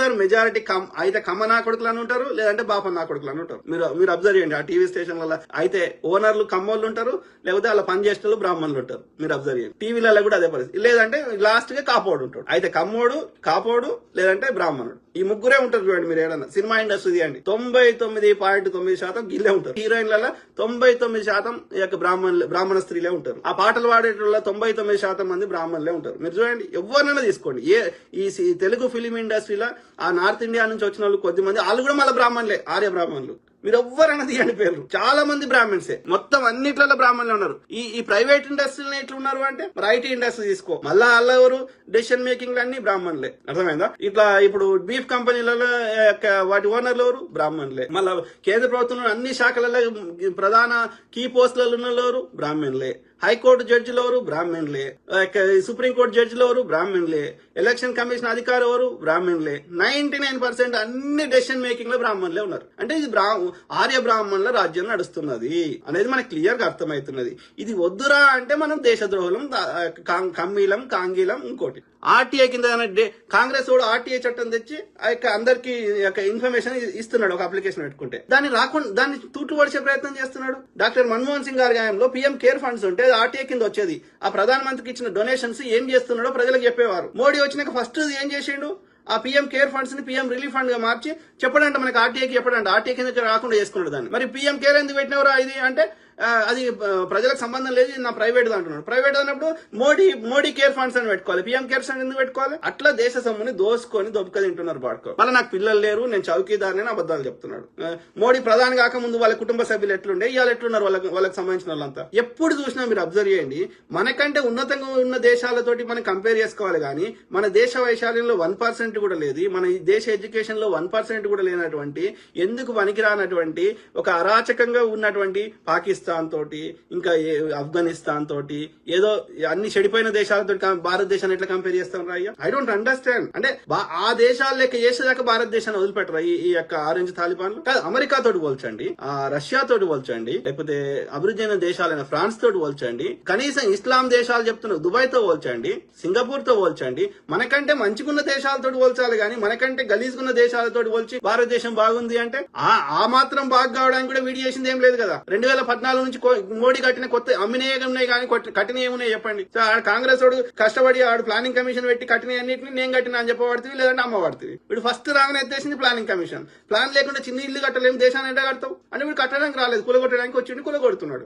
అందరు majority come అయితే కమ్మ నా కొడుకులు అని ఉంటారు లేదంటే బాప నా కొడుకులు అని ఉంటారు. మీరు మీరు అబ్జర్వ్ చేయండి ఆ టీవీ స్టేషన్లలో అయితే ఓనర్లు కమ్మోళ్ళు ఉంటారు లేకపోతే అలా పనిచేసేటోళ్ళు బ్రాహ్మణులు ఉంటారు. మీరు అబ్జర్వ్ చేయండి. టీవీలలో కూడా అదే పరిస్థితి. లేదంటే లాస్ట్గా కాపోడు ఉంటాడు. అయితే కమ్మోడు కాపోడు లేదంటే బ్రాహ్మణుడు. ఈ ముగ్గురే ఉంటారు చూడండి మీరు ఏదన్నా సినిమా ఇండస్ట్రీ తీయండి. తొంభై తొమ్మిది పాయింట్ తొమ్మిది శాతం గిల్లే ఉంటారు. హీరోయిన్లలో తొంభై తొమ్మిది శాతం ఈ యొక్క బ్రాహ్మణులు బ్రాహ్మణ స్త్రీలే ఉంటారు. ఆ పాటలు పాడేటోళ్ళ తొంభై తొమ్మిది శాతం మంది బ్రాహ్మణులే ఉంటారు. మీరు చూడండి ఎవరినైనా తీసుకోండి. ఏ ఈ తెలుగు ఫిలిం ఇండస్ట్రీలో ఆ నార్త్ ఇండియా నుంచి వచ్చిన వాళ్ళు కొద్ది మంది వాళ్ళు కూడా మళ్ళీ బ్రాహ్మణులే ఆర్య బ్రాహ్మణులు. మీరు ఎవ్వరైనా తీయండి పేర్లు. చాలా మంది బ్రాహ్మణ్సే. మొత్తం అన్నిట్లలో బ్రాహ్మణులు ఉన్నారు. ఈ ఈ ప్రైవేట్ ఇండస్ట్రీలు ఎట్లున్నారు అంటే ఐటీ ఇండస్ట్రీ తీసుకో. మళ్ళా అల్ల ఎవరు? డెసిషన్ మేకింగ్ అన్ని బ్రాహ్మణులే. అర్థమైందా? ఇట్లా ఇప్పుడు బీఫ్ కంపెనీలలో యొక్క వాటి ఓనర్లు ఎవరు? బ్రాహ్మణులే. మళ్ళా కేంద్ర ప్రభుత్వంలో అన్ని శాఖలలో ప్రధాన కీ పోస్టులలో ఉన్న బ్రాహ్మణులే. హైకోర్టు జడ్జిలు ఎవరు? బ్రాహ్మణులే. సుప్రీంకోర్టు జడ్జిలు ఎవరు? బ్రాహ్మణులే. ఎలక్షన్ కమిషన్ అధికారి ఎవరు? బ్రాహ్మణులే. నైన్టీ నైన్ పర్సెంట్ అన్ని డెసిషన్ మేకింగ్లో బ్రాహ్మణులే ఉన్నారు. అంటే ఇది బ్రా ఆర్య బ్రాహ్మణుల రాజ్యం నడుస్తున్నది అనేది మనకి క్లియర్గా అర్థమవుతున్నది ఇది వద్దురా అంటే మనం దేశద్రోహులం కమ్మీలం కాంగీలం ఇంకోటి. ఆర్టీఐ కింద కాంగ్రెస్ వాడు ఆర్టీఐ చట్టం తెచ్చి ఆ యొక్క అందరికి ఇన్ఫర్మేషన్ ఇస్తున్నాడు ఒక అప్లికేషన్ పెట్టుకుంటే. దాన్ని రాకుండా దాన్ని తూట్లు పడిచే ప్రయత్నం చేస్తున్నాడు. డాక్టర్ మన్మోహన్ సింగ్ గారి గాయంలో పీఎం కేర్ ఫండ్స్ ఉంటే లేదు ఆర్టీఏ కింద వచ్చేది. ఆ ప్రధానమంత్రికి ఇచ్చిన డొనేషన్స్ ఏం చేస్తున్నాడో ప్రజలకు చెప్పేవారు. మోడీ వచ్చినాక ఫస్ట్ ఏం చేసిండు? ఆ పీఎం కేర్ ఫండ్స్ని పీఎం రిలీఫ్ ఫండ్గా మార్చి చెప్పడంట మనకి ఆర్టీఏకి చెప్పడంట. ఆర్టీఏ కింద రాకుండా చేసుకున్నాడు దాన్ని. మరి పీఎం కేర్ ఎందుకు పెట్టినవరా ఇది? అంటే అది ప్రజలకు సంబంధం లేదు నా ప్రైవేట్ అంటున్నాడు. ప్రైవేట్ అన్నప్పుడు మోడీ మోడీ కేర్ ఫండ్స్ అని పెట్టుకోవాలి. పీఎం కేర్ ఫండ్ ఎందుకు పెట్టుకోవాలి? అట్లా దేశ సొమ్ముని దోసుకొని దొబ్బక తింటున్నారు బాడుకో. మళ్ళీ నాకు పిల్లలు లేరు నేను చౌకీదారుని అని అబద్ధాలు చెప్తున్నాడు. మోడీ ప్రధాని కాక ముందు వాళ్ళ కుటుంబ సభ్యులు ఎట్లుండే? ఇవాళ ఎట్లున్నారు వాళ్ళకి వాళ్ళకి సంబంధించిన వాళ్ళంతా? ఎప్పుడు చూసినా మీరు అబ్జర్వ్ చేయండి. మనకంటే ఉన్నతంగా ఉన్న దేశాలతోటి మనం కంపేర్ చేసుకోవాలి కానీ మన దేశ వైశాల్యంలో వన్ పర్సెంట్ కూడా లేదు. మన ఈ దేశ ఎడ్యుకేషన్లో వన్ పర్సెంట్ కూడా లేనటువంటి ఎందుకు పనికిరానటువంటి ఒక అరాచకంగా ఉన్నటువంటి పాకిస్తాన్ తోటి ఇంకా ఆఫ్ఘనిస్తాన్ తోటి ఏదో అన్ని చెడిపోయిన దేశాలతో భారతదేశాన్ని ఎట్లా కంపేర్ చేస్తాం రా ఐ డోంట్ అండర్స్టాండ్ అంటే ఆ దేశాలు లెక్క చేసేదాకా భారతదేశాన్ని వదిలిపెట్టరా ఈ యొక్క ఆరెంజ్ తాలిబాన్ కాదు అమెరికా తోటి పోల్చండి ఆ రష్యా తోటి పోల్చండి లేకపోతే అభివృద్ధి అయిన దేశాలైన ఫ్రాన్స్ తోటి పోల్చండి కనీసం ఇస్లాం దేశాలు చెప్తున్న దుబాయ్తో పోల్చండి సింగపూర్తో పోల్చండి మనకంటే మంచిగున్న దేశాలతో పోల్చాలి కానీ మనకంటే గలీజ్గున్న దేశాలతో పోల్చి భారతదేశం బాగుంది అంటే ఆ ఆ మాత్రం బాగా కావడానికి కూడా వీడి చేసింది ఏం లేదు కదా. రెండు వేల పద్నాలుగు నుంచి మోడీ కట్టిన కొత్త అమ్మినయే ఉన్నాయి కానీ కొట్ట- ఏమున్నాయి చెప్పండి. సో ఆడ కాంగ్రెస్ వాడు కష్టపడి ఆడు ప్లానింగ్ కమిషన్ పెట్టి కట్టిన అన్నింటిని నేను కట్టిన అని చెప్పబడుతుంది లేదంటే అమ్మ పడుతుంది వీడు ఫస్ట్ రాగానే ఎత్తేసింది ప్లానింగ్ కమిషన్ ప్లాన్ లేకుండా చిన్న ఇల్లు కట్టలేము దేశాన్ని ఎండ కడతావు అంటే వీడు కట్టడానికి రాలేదు కులగొట్టడానికి వచ్చిండి కులగొడుతున్నాడు.